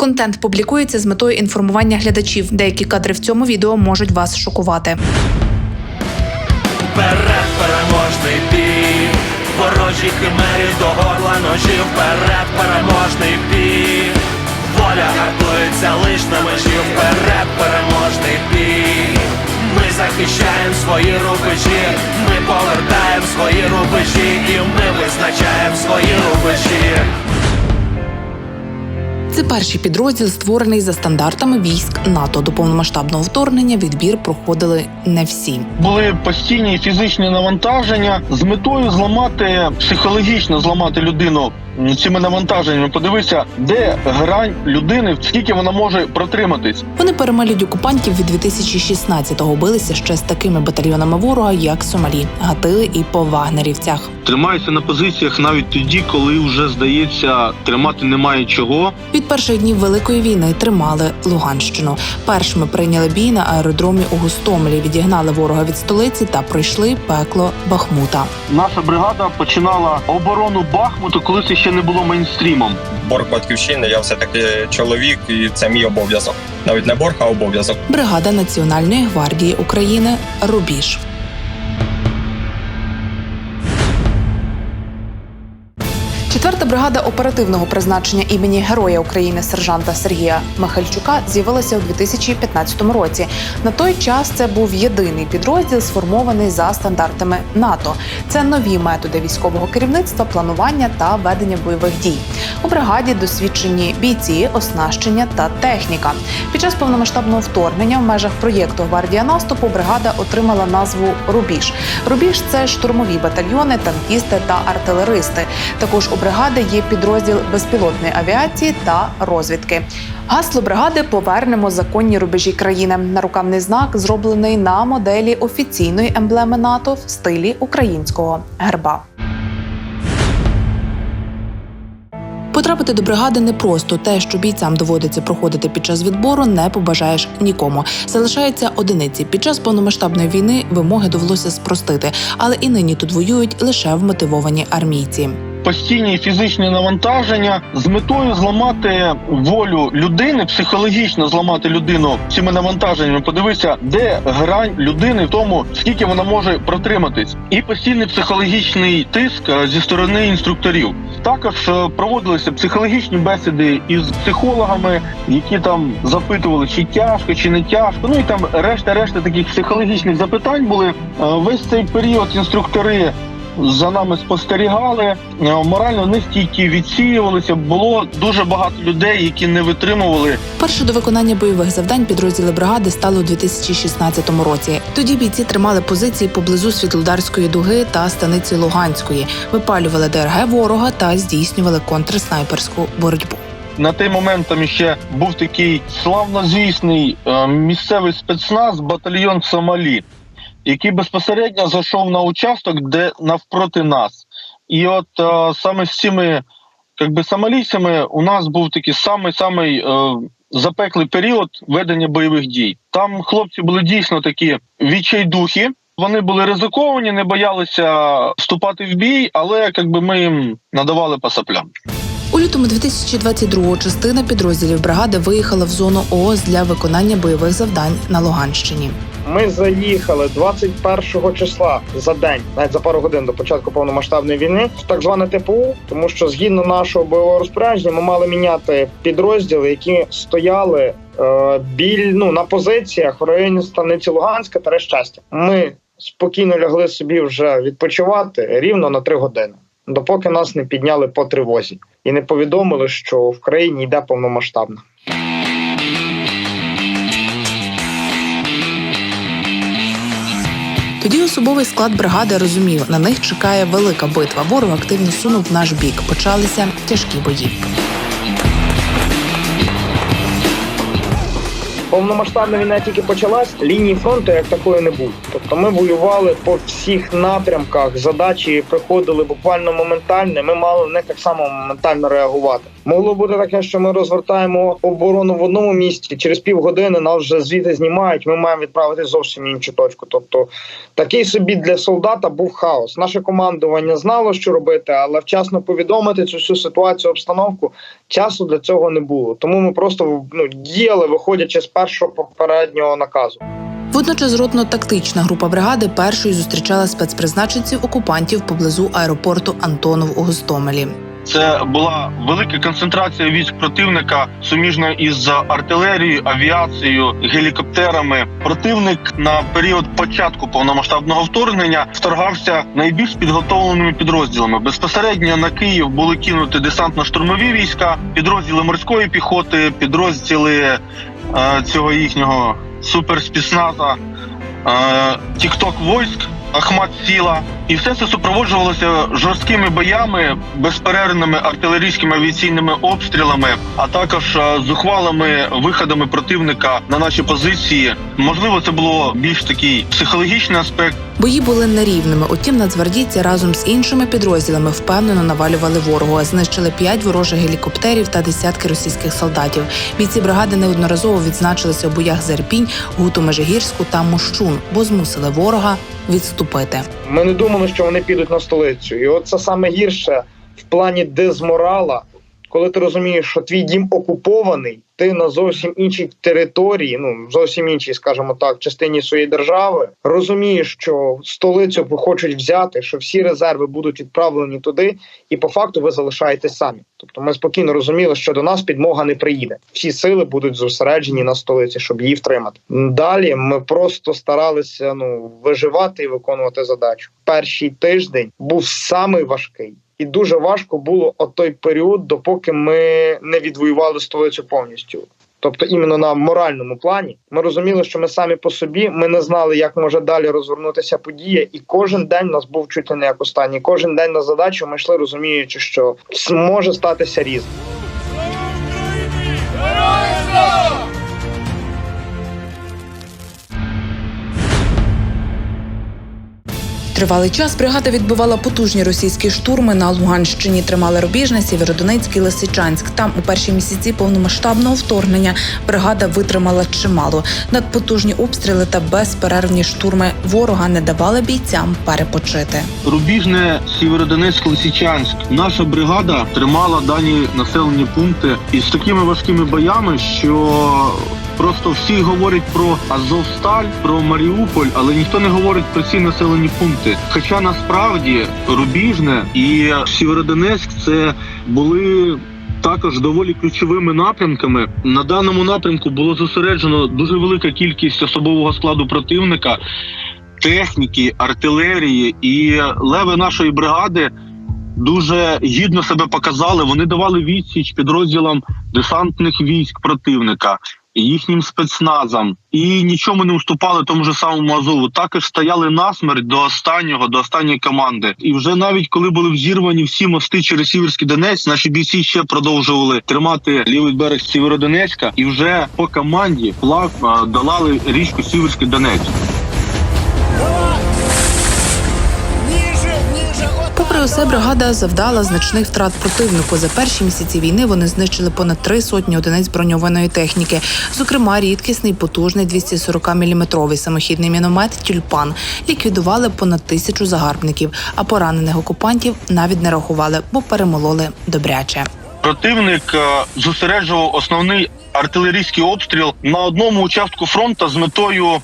Контент публікується з метою інформування глядачів. Деякі кадри в цьому відео можуть вас шокувати. Вперед переможний бій, ворожі химері до горла ножів, вперед переможний бій, воля гартується лиш на межі, вперед переможний бій. Ми захищаємо свої рубежі, ми повертаємо свої рубежі, і ми визначаємо свої рубежі. Це перший підрозділ, створений за стандартами військ НАТО. До повномасштабного вторгнення відбір проходили не всі. були постійні фізичні навантаження з метою зламати психологічно зламати людину цими навантаженнями. Подивися, де грань людини, скільки вона може протриматись. Вони перемалюють окупантів від 2016-го, билися ще з такими батальйонами ворога, як Сомалі, гатили і по вагнерівцях. Тримаюся на позиціях навіть тоді, коли вже здається, тримати немає чого. Від перших днів великої війни тримали Луганщину. Першими прийняли бій на аеродромі у Гостомелі, відігнали ворога від столиці та пройшли пекло Бахмута. Наша бригада починала оборону Бахмуту, коли це ще не було мейнстрімом. борг батьківщини, я все таки чоловік, і це мій обов'язок. Навіть не борг, а обов'язок. Бригада Національної гвардії України Рубіж. Четверта бригада оперативного призначення імені Героя України сержанта Сергія Михальчука з'явилася у 2015 році. На той час це був єдиний підрозділ, сформований за стандартами НАТО. Це нові методи військового керівництва, планування та ведення бойових дій. У бригаді досвідчені бійці, оснащення та техніка. Під час повномасштабного вторгнення в межах проєкту Гвардія наступу бригада отримала назву Рубіж. Рубіж це штурмові батальйони, танкісти та артилеристи. Також у бригади є підрозділ безпілотної авіації та розвідки. Гасло бригади повернемо законні рубежі країни. Нарукавний знак зроблений на моделі офіційної емблеми НАТО в стилі українського герба. Потрапити до бригади непросто. Те, що бійцям доводиться проходити під час відбору, не побажаєш нікому. Залишаються одиниці. Під час повномасштабної війни вимоги довелося спростити, але і нині тут воюють лише вмотивовані армійці. Постійні фізичні навантаження з метою зламати волю людини, психологічно зламати людину цими навантаженнями. Подивися, де грань людини в тому, скільки вона може протриматись, і постійний психологічний тиск е, зі сторони інструкторів. Також е, проводилися психологічні бесіди із психологами, які там запитували, чи тяжко, чи не тяжко. Ну і там решта, решта таких психологічних запитань були. Е, Весь цей період інструктори за нами спостерігали, е, морально нестійкі відсіювалися. Було дуже багато людей, які не витримували. Перше до виконання бойових завдань підрозділи бригади стали у 2016 році. Тоді бійці тримали позиції поблизу Світлодарської дуги та станиці Луганської, випалювали ДРГ ворога та здійснювали контрснайперську боротьбу. На той момент там ще був такий славнозвісний е, місцевий спецназ батальйон Сомалі, який безпосередньо зайшов на участок, де навпроти нас. І от е, саме з цими як би, у нас був такий самий самий е, запеклий період ведення бойових дій. Там хлопці були дійсно такі відчайдухи. Вони були ризиковані, не боялися вступати в бій, але якби ми їм надавали по саплям. У лютому 2022-го частина підрозділів бригади виїхала в зону ООС для виконання бойових завдань на Луганщині. Ми заїхали 21 числа за день, навіть за пару годин до початку повномасштабної війни, в так зване ТПУ, тому що згідно нашого бойового розпорядження, ми мали міняти підрозділи, які стояли е, біль ну на позиціях в районі станиці Луганська та Щастя. Ми спокійно лягли собі вже відпочивати рівно на три години, допоки нас не підняли по тривозі і не повідомили, що в країні йде повномасштабна. Тоді особовий склад бригади розумів, на них чекає велика битва. Ворог активно сунув в наш бік. Почалися тяжкі бої. Повномасштабна війна тільки почалась, лінії фронту як такої не було. Тобто ми воювали по всіх напрямках, задачі приходили буквально моментально. Ми мали на них так само моментально реагувати. Могло бути таке, що ми розвертаємо оборону в одному місці. Через півгодини нас вже звідти знімають. Ми маємо відправити зовсім іншу точку. Тобто такий собі для солдата був хаос. Наше командування знало, що робити, але вчасно повідомити цю всю ситуацію, обстановку часу для цього не було. Тому ми просто ну діяли, виходячи з першого попереднього наказу. Водночас ротно-тактична група бригади першою зустрічала спецпризначенців окупантів поблизу аеропорту Антонов у Гостомелі. Це була велика концентрація військ противника, суміжна із артилерією, авіацією, гелікоптерами. Противник на період початку повномасштабного вторгнення вторгався найбільш підготовленими підрозділами. Безпосередньо на Київ були кинуті десантно-штурмові війська, підрозділи морської піхоти, підрозділи е, цього їхнього суперспецназа, е, тікток войск. Ахмат Сіла, і все це супроводжувалося жорсткими боями, безперервними артилерійськими авіаційними обстрілами, а також е, зухвалими виходами противника на наші позиції. Можливо, це було більш такий психологічний аспект. Бої були нерівними. Утім, нацгвардійці разом з іншими підрозділами впевнено навалювали ворогу. Знищили п'ять ворожих гелікоптерів та десятки російських солдатів. Бійці бригади неодноразово відзначилися у боях за Ірпінь, Гуту Межигірську та Мощун, бо змусили ворога відступити. Ми не думали, що вони підуть на столицю. І от це саме гірше в плані дезморала, коли ти розумієш, що твій дім окупований, ти на зовсім іншій території, ну зовсім іншій, скажімо так, частині своєї держави, розумієш, що столицю хочуть взяти, що всі резерви будуть відправлені туди, і по факту ви залишаєтесь самі. Тобто ми спокійно розуміли, що до нас підмога не приїде. Всі сили будуть зосереджені на столиці, щоб її втримати. Далі ми просто старалися ну виживати і виконувати задачу. Перший тиждень був самий важкий. І дуже важко було от той період, допоки ми не відвоювали столицю повністю. Тобто, іменно на моральному плані ми розуміли, що ми самі по собі ми не знали, як може далі розвернутися подія, і кожен день у нас був чуть не як останній. Кожен день на задачу ми йшли, розуміючи, що може статися різне. Тривалий час бригада відбивала потужні російські штурми на Луганщині. Тримали Рубіжне, Сєвєродонецьк і Лисичанськ. Там у перші місяці повномасштабного вторгнення бригада витримала чимало. Надпотужні обстріли та безперервні штурми ворога не давали бійцям перепочити. Рубіжне, Сєвєродонецьк, Лисичанськ. Наша бригада тримала дані населені пункти із такими важкими боями, що просто всі говорять про Азовсталь, про Маріуполь, але ніхто не говорить про ці населені пункти. Хоча насправді Рубіжне і Сєвєродонецьк це були. Також доволі ключовими напрямками на даному напрямку було зосереджено дуже велика кількість особового складу противника, техніки, артилерії і леви нашої бригади дуже гідно себе показали. Вони давали відсіч підрозділам десантних військ противника. Їхнім спецназам і нічому не уступали тому ж самому Азову. Також стояли насмерть до останнього, до останньої команди. І вже навіть коли були взірвані всі мости через Сіверський Донець, наші бійці ще продовжували тримати лівий берег Сєвєродонецька, і вже по команді плав долали річку Сіверський Донець. Попри усе, бригада завдала значних втрат противнику. За перші місяці війни вони знищили понад три сотні одиниць броньованої техніки, зокрема рідкісний потужний 240-мм самохідний міномет Тюльпан. Ліквідували понад тисячу загарбників, а поранених окупантів навіть не рахували, бо перемололи добряче. Противник е, зосереджував основний артилерійський обстріл на одному участку фронту з метою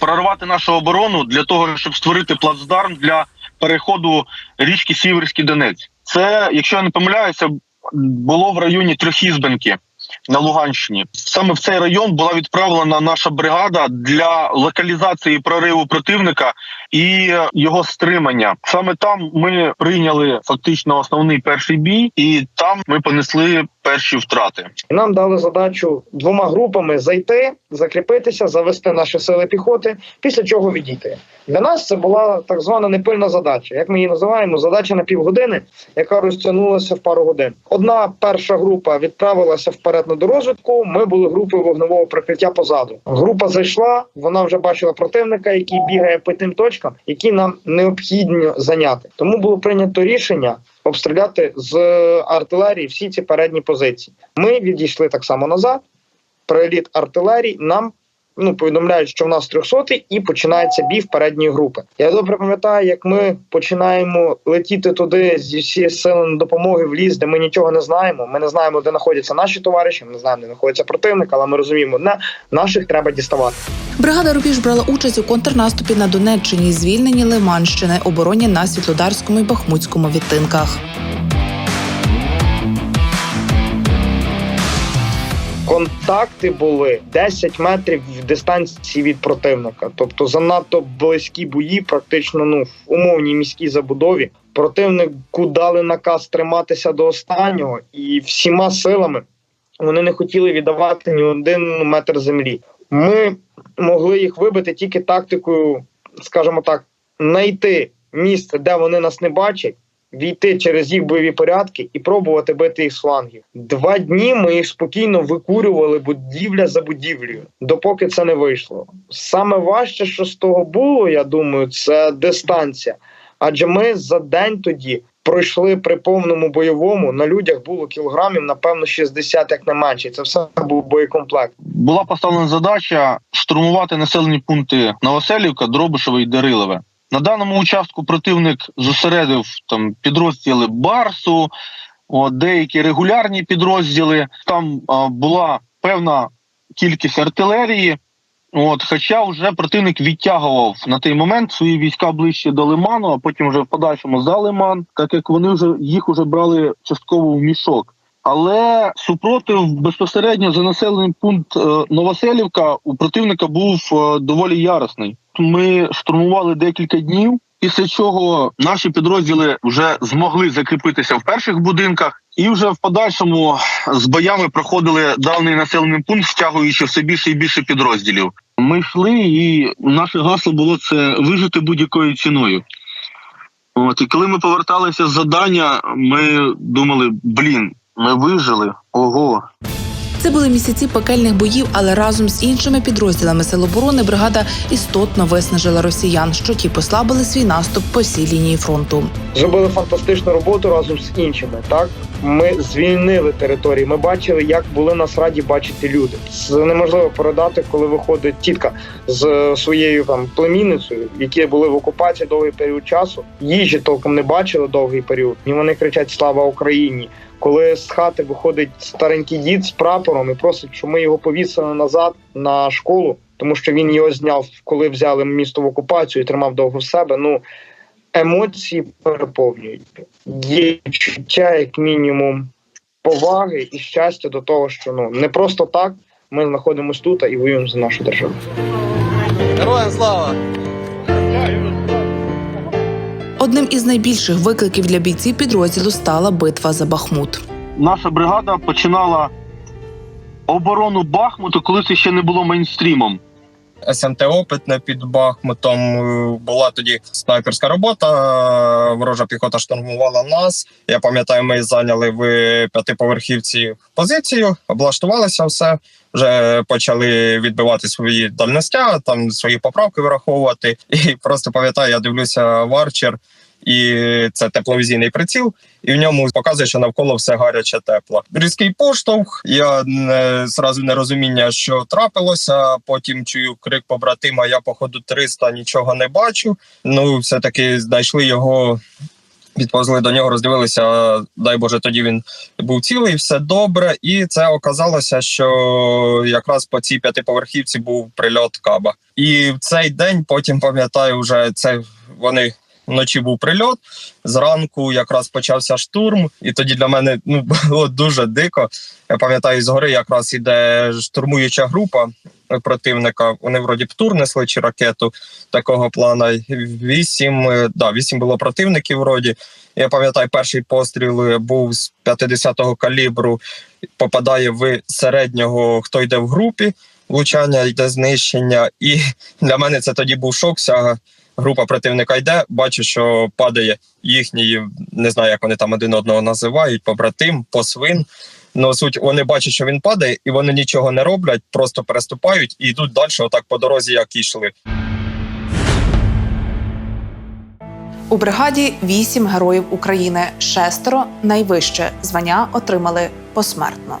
прорвати нашу оборону для того, щоб створити плацдарм для переходу річки Сіверський Донець. Це, якщо я не помиляюся, було в районі Трьохізбенки на Луганщині. Саме в цей район була відправлена наша бригада для локалізації прориву противника і його стримання. Саме там ми прийняли фактично основний перший бій, і там ми понесли перші втрати. Нам дали задачу двома групами зайти, закріпитися, завести наші сили піхоти, після чого відійти. Для нас це була так звана непильна задача. Як ми її називаємо? Задача на півгодини, яка розтягнулася в пару годин. Одна перша група відправилася вперед на дорозвідку. Ми були групою вогневого прикриття позаду. Група зайшла, вона вже бачила противника, який бігає по тим точкам. Точкам, які нам необхідно зайняти. Тому було прийнято рішення обстріляти з артилерії всі ці передні позиції. Ми відійшли так само назад. Приліт артилерії нам ну повідомляють, що в нас 300 і починається бій в передньої групи. Я добре пам'ятаю, як ми починаємо летіти туди зі всієї сили на допомоги в ліс, де ми нічого не знаємо. Ми не знаємо, де знаходяться наші товариші, ми не знаємо, де знаходиться противник, але ми розуміємо, одне наших треба діставати. Бригада Рубіж брала участь у контрнаступі на Донеччині, звільненні Лиманщини, обороні на Світлодарському і Бахмутському відтинках. Контакти були 10 метрів в дистанції від противника, тобто занадто близькі бої, практично ну в умовній міській забудові. Противнику дали наказ триматися до останнього, і всіма силами вони не хотіли віддавати ні один метр землі. Ми могли їх вибити тільки тактикою, скажімо так, знайти місце, де вони нас не бачать. Війти через їх бойові порядки і пробувати бити їх з флангів. Два дні ми їх спокійно викурювали будівля за будівлею, допоки це не вийшло. Саме важче, що з того було, я думаю, це дистанція. Адже ми за день тоді пройшли при повному бойовому. На людях було кілограмів, напевно, 60 як не менше. Це все був боєкомплект. Була поставлена задача штурмувати населені пункти Новоселівка, Дробишеве і Дерилове. На даному участку противник зосередив там підрозділи Барсу, от, деякі регулярні підрозділи. Там а, була певна кількість артилерії. От, хоча вже противник відтягував на той момент свої війська ближче до Лиману, а потім вже в подальшому за Лиман, так як вони вже їх вже брали частково в мішок. Але супротив безпосередньо за населений пункт е, Новоселівка у противника був е, доволі яростний. Ми штурмували декілька днів, після чого наші підрозділи вже змогли закріпитися в перших будинках, і вже в подальшому з боями проходили даний населений пункт, стягуючи все більше і більше підрозділів. Ми йшли, і наше гасло було це вижити будь-якою ціною. От і коли ми поверталися з завдання, ми думали: блін, ми вижили. Ого, Це були місяці пекельних боїв, але разом з іншими підрозділами Сил оборони бригада істотно виснажила росіян, що ті послабили свій наступ по всій лінії фронту. Зробили фантастичну роботу разом з іншими. Так ми звільнили території. Ми бачили, як були нас раді бачити люди. Це неможливо передати, коли виходить тітка з своєю там племінницею, які були в окупації довгий період часу. Їжі толком не бачили довгий період. І вони кричать Слава Україні! Коли з хати виходить старенький дід з прапором і просить, щоб ми його повісили назад на школу, тому що він його зняв, коли взяли місто в окупацію і тримав довго в себе. Ну емоції переповнюють. Є відчуття, як мінімум, поваги і щастя до того, що ну не просто так ми знаходимося тут і воюємо за нашу державу. Героям слава! Одним із найбільших викликів для бійців підрозділу стала битва за Бахмут. наша бригада починала оборону Бахмуту, коли це ще не було мейнстрімом. СМТ опитне під Бахмутом. Е, Була тоді снайперська робота. Ворожа піхота штурмувала нас. Я пам'ятаю, ми зайняли в п'ятиповерхівці позицію, облаштувалися все. Вже почали відбивати свої дальностя, там свої поправки враховувати. І просто пам'ятаю, я дивлюся варчер, і це тепловізійний приціл, і в ньому показує, що навколо все гаряче тепло. Різкий поштовх. Я не зразу нерозуміння, що трапилося. Потім чую крик побратима. Я походу 300, нічого не бачу. Ну, все таки знайшли його. Відповзли до нього, роздивилися. Дай Боже, тоді він був цілий, все добре. І це оказалося, що якраз по цій п'ятиповерхівці був прильот каба. І в цей день потім пам'ятаю, вже це вони вночі був прильот. Зранку якраз почався штурм, і тоді для мене ну було дуже дико. Я пам'ятаю, згори якраз іде штурмуюча група противника. Вони вроді птур несли чи ракету такого плана. Вісім, да, вісім було противників. Вроді. Я пам'ятаю, перший постріл був з 50-го калібру. Попадає в середнього, хто йде в групі. Влучання йде знищення, і для мене це тоді був шок. Вся група противника йде, бачу, що падає їхній, не знаю, як вони там один одного називають, побратим, посвин. Ну, суть, вони бачать, що він падає, і вони нічого не роблять, просто переступають і йдуть далі, отак по дорозі, як йшли. У бригаді вісім героїв України, шестеро найвище звання отримали посмертно.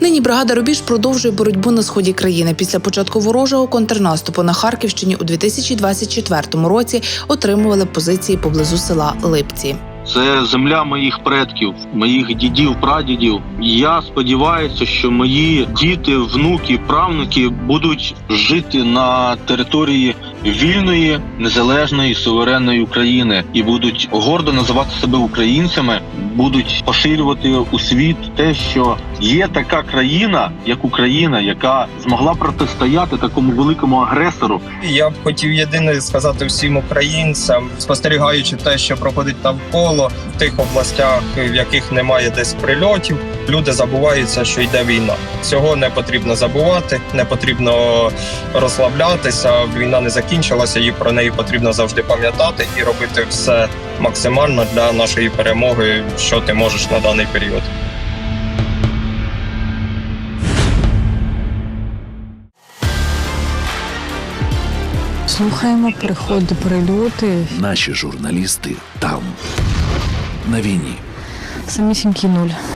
Нині бригада Рубіж продовжує боротьбу на сході країни. Після початку ворожого контрнаступу на Харківщині у 2024 році отримували позиції поблизу села Липці. Це земля моїх предків, моїх дідів, прадідів. Я сподіваюся, що мої діти, внуки, правнуки будуть жити на території вільної, незалежної, суверенної України і будуть гордо називати себе українцями, будуть поширювати у світ те, що є така країна, як Україна, яка змогла протистояти такому великому агресору, Я б хотів єдине сказати всім українцям, спостерігаючи те, що проходить навколо в тих областях, в яких немає десь прильотів, люди забуваються, що йде війна. Цього не потрібно забувати, не потрібно розслаблятися. Війна не закінчилася, і про неї потрібно завжди пам'ятати і робити все максимально для нашої перемоги, що ти можеш на даний період. Слухаємо, приходи, прильоти. Наші журналісти там, на війні, Самісінький нуль.